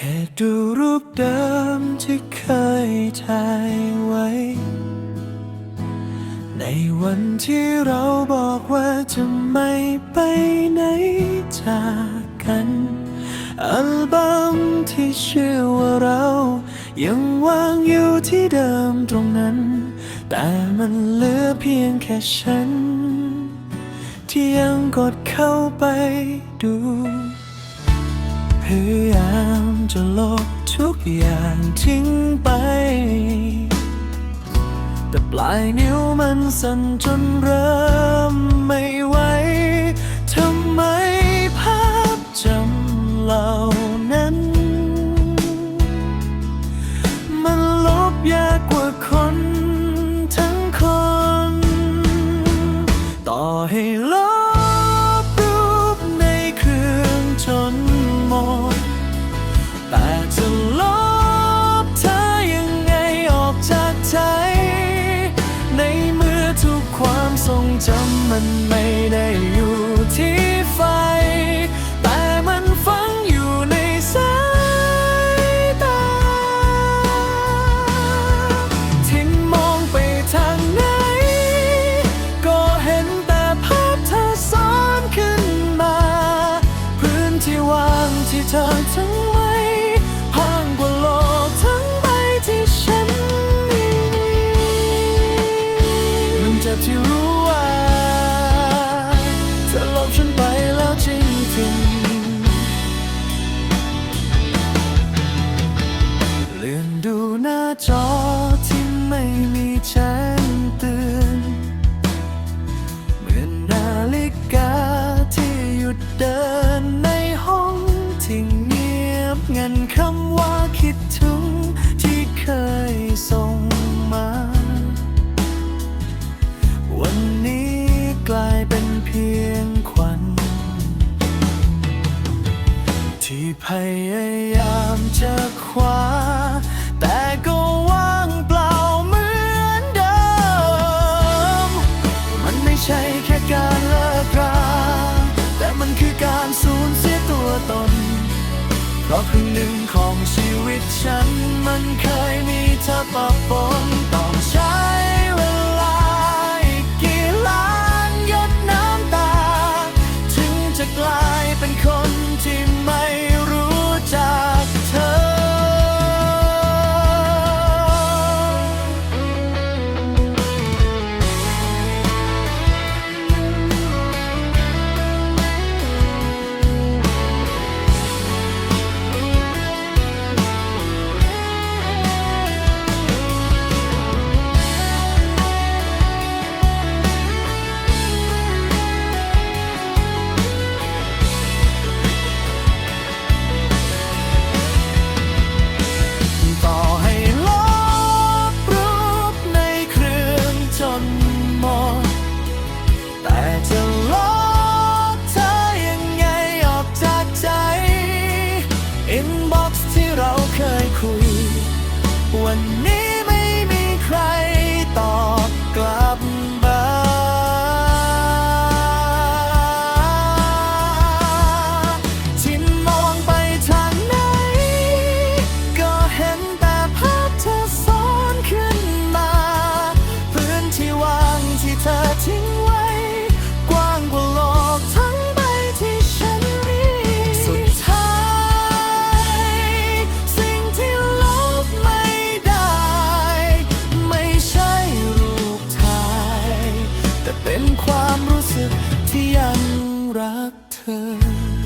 แค่ดูรูปเดิมที่เคยถ่ายไว้ ในวันที่เราบอกว่าจะไม่ไปไหนจากกัน อัลบั้มที่ชื่อว่าเรา ยังวางอยู่ที่เดิมตรงนั้น แต่มันเหลือเพียงแค่ฉัน ที่ยังกดเข้าไปดู พยายามจะลบทุกอย่างทิ้งไป แต่ปลายนิ้วมันสั่นจนเริ่มไม่ไหว จำมันไม่ได้อยู่ที่ไฟ เพราะคือหนึ่งของชีวิตฉันมันเคยมีเธอปะปน ความรู้สึกที่ยังรักเธอ